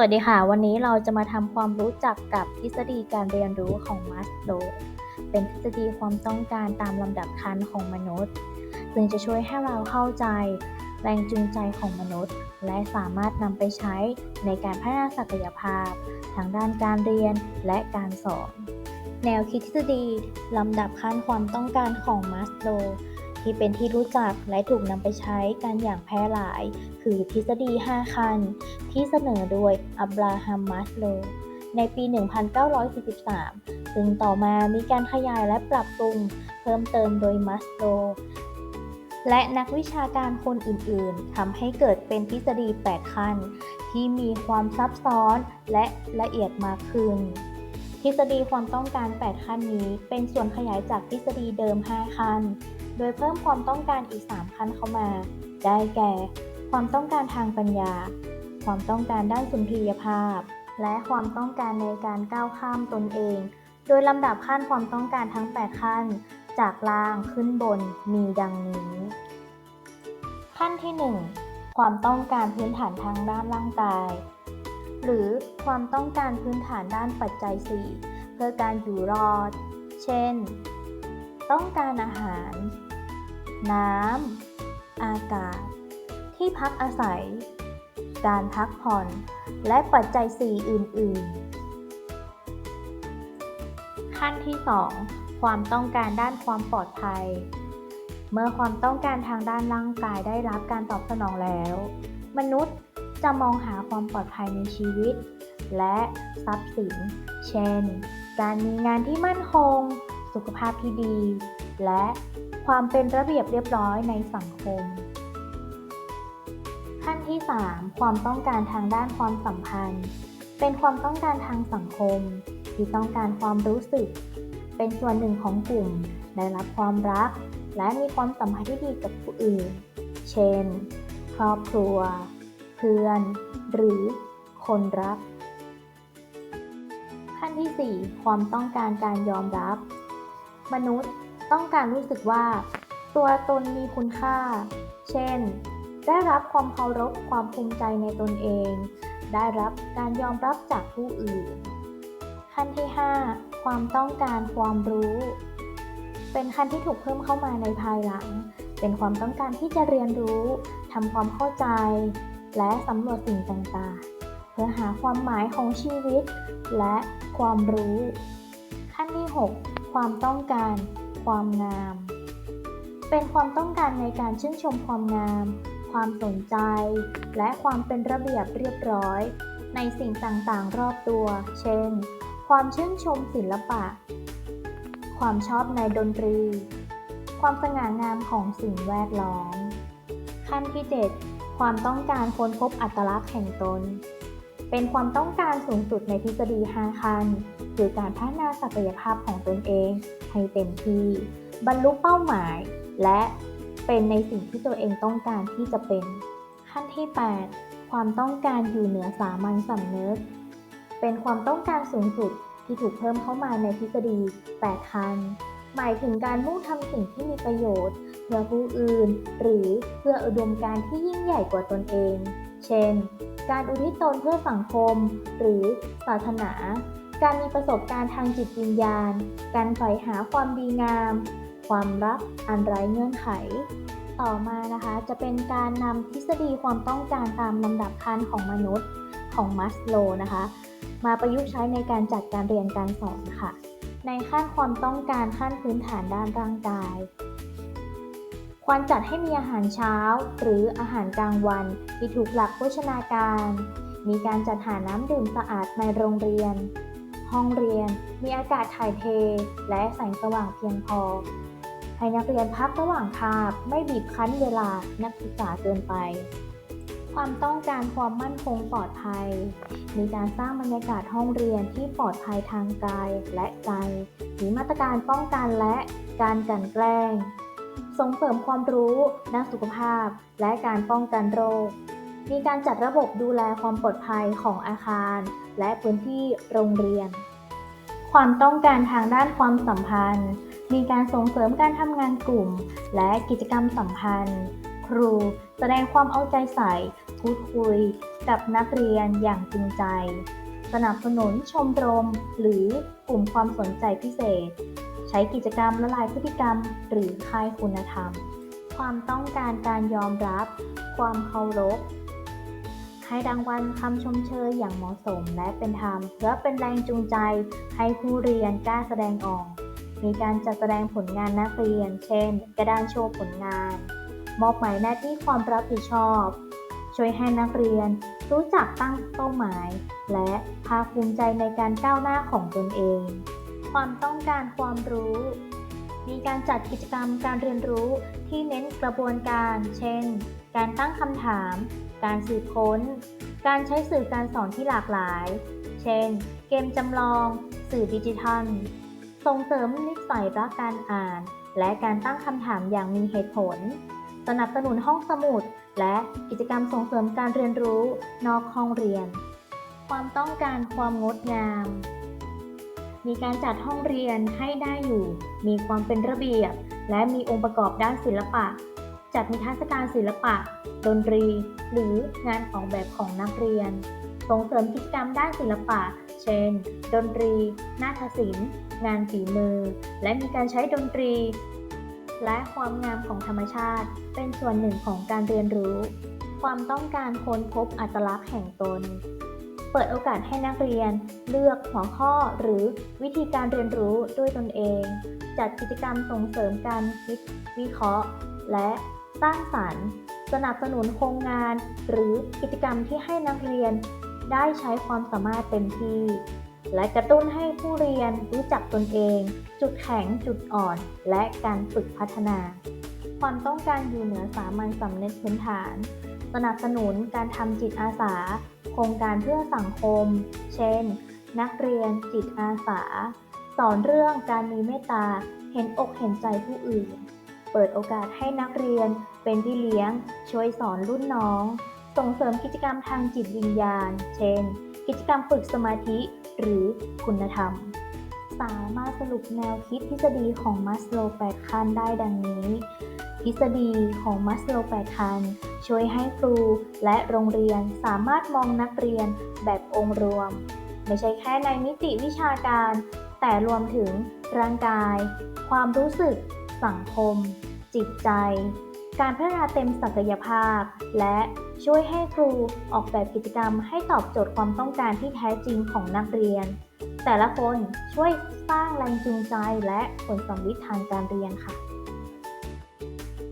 วัสดีค่ะ วันนี้เราจะมาทำความรู้จักกับทฤษฎีการเรียนรู้ของมัสโลเป็นทฤษฎีความต้องการตามลำดับขั้นของมนุษย์ ซึ่งจะช่วยให้เราเข้าใจ แรงจูงใจของมนุษย์ และสามารถนำไปใช้ในการพัฒนาศักยภาพ ทางด้านการเรียนและการสอน แนวคิดทฤษฎีลำดับขั้นความต้องการของมัสโล ที่เป็นที่รู้จักและถูกนำไปใช้กันอย่างแพร่หลาย คือทฤษฎี5ขั้นที่เสนอโดยอับราฮัมมัสโลในปี 1943 ซึ่งต่อมามีการขยายและปรับปรุงเพิ่มเติมโดยมัสโลและนักวิชาการคนอื่นๆทำให้เกิดเป็นทฤษฎี 8 ขั้น ที่มีความซับซ้อนและละเอียดมากขึ้น ทฤษฎีความต้องการ 8 ขั้นนี้เป็นส่วนขยายจากทฤษฎีเดิม 5 ขั้น โดยเพิ่มความต้องการอีก 3 ขั้นเข้ามา ได้แก่ ความต้องการทางปัญญา ความต้องการด้านสุนทรียภาพ และความต้องการในการก้าวข้ามตนเอง โดยลำดับขั้นความต้องการทั้ง 8 ขั้น จากล่างขึ้นบนมีดังนี้ ขั้นที่ 1 ความต้องการพื้นฐานทางด้านร่างกาย หรือความต้องการพื้นฐานด้านปัจจัย 4 เพื่อการอยู่รอด เช่น ต้องการอาหาร น้ำ อากาศ ที่พักอาศัย การพักผ่อน และปัจจัย4อื่น ๆ ขั้นที่ 2 ความต้องการด้านความปลอดภัย เมื่อความต้องการทางด้านร่างกายได้รับการตอบสนองแล้ว มนุษย์จะมองหาความปลอดภัยในชีวิต และทรัพย์สิน เช่น การมีงานที่มั่นคง สุขภาพที่ดี และ ความเป็นระเบียบเรียบร้อยในสังคม ขั้นที่ 3 ความต้องการทางด้านความสัมพันธ์ เป็นความต้องการทางสังคม ที่ต้องการความรู้สึก เป็นส่วนหนึ่งของกลุ่ม ได้รับความรัก และมีความสัมพันธ์ที่ดีกับผู้อื่น เช่น ครอบครัว เพื่อน หรือคนรัก ขั้นที่ 4 ความต้องการการยอมรับ มนุษย์ ต้องการรู้สึกว่า ตัวตนมีคุณค่า เช่น ได้รับความเคารพความภูมิใจในตนเอง ได้รับการยอมรับจากผู้อื่น ขั้นที่ 5 ความต้องการความรู้ เป็นขั้นที่ถูกเพิ่มเข้ามาในภายหลัง เป็นความต้องการที่จะเรียนรู้ทำความเข้าใจ และสำรวจสิ่งต่างๆ เพื่อหาความหมายของชีวิต และความรู้ ขั้นที่ 6 ความต้องการ ความงาม เป็นความต้องการในการชื่นชมความงาม ความสนใจ และความเป็นระเบียบเรียบร้อย ในสิ่งต่างๆ รอบตัว เช่น ความชื่นชมศิลปะ ความชอบในดนตรี ความสง่างามของสิ่งแวดล้อม ขั้นที่ 7 ความต้องการค้นพบอัตลักษณ์แห่งตน เป็นความต้องการสูงสุดในทฤษฎี5ขั้น คือการพัฒนาศักยภาพของตนเองให้เต็มที่ บรรลุเป้าหมาย และเป็นในสิ่งที่ตัวเองต้องการที่จะเป็น ขั้นที่ 8 ความต้องการอยู่เหนือสามัญสำนึก เป็นความต้องการสูงสุดที่ถูกเพิ่มเข้ามาในทฤษฎี8ขั้นหมายถึงการมุ่งทำสิ่งที่มีประโยชน์ เพื่อผู้อื่น หรือเพื่ออุดมการที่ยิ่งใหญ่กว่าตนเอง เช่น การอุทิศตนเพื่อสังคม หรือศาสนา การมีประสบการณ์ทางจิตวิญญาณ การใฝ่หาความดีงาม ความรักอันไร้เงื่อนไข ต่อมานะคะจะเป็นการนำทฤษฎีความต้องการตามลำดับขั้นของมนุษย์ของมัสโลนะคะ มาประยุกต์ใช้ในการจัดการเรียนการสอนค่ะ ในขั้นความต้องการขั้นพื้นฐานด้านร่างกาย ควรจัดให้มีอาหารเช้า หรืออาหารกลางวันที่ถูกหลักโภชนาการมีการจัดหาน้ำดื่มสะอาดในโรงเรียน ห้องเรียนมีอากาศถ่ายเท และแสงสว่างเพียงพอ ให้นักเรียนพักระหว่างคาบไม่บีบคั้นเวลานักศึกษาเกินไป ความต้องการความมั่นคงปลอดภัย มีการสร้างบรรยากาศห้องเรียนที่ปลอดภัยทางกายและใจมีมาตรการป้องกันและการกันแกล้ง ส่งเสริมความรู้ด้านสุขภาพและการป้องกันโรค มีการจัดระบบดูแลความปลอดภัยของอาคาร และพื้นที่โรงเรียน ความต้องการทางด้านความสัมพันธ์ มีการส่งเสริมการทำงานกลุ่ม และกิจกรรมสัมพันธ์ ครูแสดงความเอาใจใส่พูดคุย กับนักเรียนอย่างจริงใจ สนับสนุนชมรม หรือกลุ่มความสนใจพิเศษ ใช้กิจกรรมละลายพฤติกรรม หรือค่ายคุณธรรม ความต้องการการยอมรับ ความเคารพ ให้รางวัลคำชมเชยอย่างเหมาะสมและเป็นธรรม เพื่อเป็นแรงจูงใจ ให้ผู้เรียนกล้าแสดงออก มีการจัดแสดงผลงานนักเรียน เช่น กระดานโชว์ผลงาน มอบหมายหน้าที่ความรับผิดชอบ ช่วยให้นักเรียน รู้จักตั้งเป้าหมาย และภาคภูมิใจในการก้าวหน้าของตนเอง ความต้องการความรู้ มีการจัดกิจกรรมการเรียนรู้ที่เน้นกระบวนการ เช่น การตั้งคำถาม การสืบค้น การใช้สื่อการสอนที่หลากหลาย เช่น เกมจำลอง สื่อดิจิทัล ส่งเสริมนิสัยรักการอ่าน และการตั้งคำถามอย่างมีเหตุผล สนับสนุนห้องสมุด และกิจกรรมส่งเสริมการเรียนรู้ นอกห้องเรียน ความต้องการความงดงาม มีการจัดห้องเรียนให้ได้อยู่ มีความเป็นระเบียบ และมีองค์ประกอบด้านศิลปะ จัดนิทรรศการศิลปะ ดนตรี หรืองานออกแบบของนักเรียน ส่งเสริมกิจกรรมด้านศิลปะ เช่น ดนตรี นาฏศิลป์ งานฝีมือ และมีการใช้ดนตรี และความงามของธรรมชาติ เป็นส่วนหนึ่งของการเรียนรู้ ความต้องการค้นพบอัตลักษณ์แห่งตน เปิดโอกาสให้นักเรียน เลือกหัวข้อหรือวิธีการเรียนรู้ด้วยตนเอง จัดกิจกรรมส่งเสริมการคิดวิเคราะห์ และสร้างสรรค์ สนับสนุนโครงงาน หรือกิจกรรมที่ให้นักเรียน ได้ใช้ความสามารถเต็มที่ และกระตุ้นให้ผู้เรียนรู้จักตนเอง จุดแข็งจุดอ่อน และการฝึกพัฒนา ความต้องการอยู่เหนือสามัญสำนึกพื้นฐาน สนับสนุนการทำจิตอาสา โครงการเพื่อสังคม เช่น นักเรียนจิตอาสา สอนเรื่องการมีเมตตา เห็นอกเห็นใจผู้อื่น เปิดโอกาสให้นักเรียนเป็นพี่เลี้ยง ช่วยสอนรุ่นน้อง ส่งเสริมกิจกรรมทางจิตวิญญาณ เช่น กิจกรรมฝึกสมาธิหรือคุณธรรม สามารถสรุปแนวคิดทฤษฎีของมัสโลแปดขั้นได้ดังนี้ ทฤษฎีของมัสโลแปดขั้น ช่วยให้ครูและโรงเรียนสามารถมองนักเรียนแบบองค์รวม ไม่ใช่แค่ในมิติวิชาการ แต่รวมถึงร่างกาย ความรู้สึก สังคม จิตใจ การพัฒนาเต็มศักยภาพ และช่วยให้ครูออกแบบกิจกรรมให้ตอบโจทย์ความต้องการที่แท้จริงของนักเรียน แต่ละคนช่วยสร้างแรงจูงใจและผลสำลิดทางการเรียนค่ะ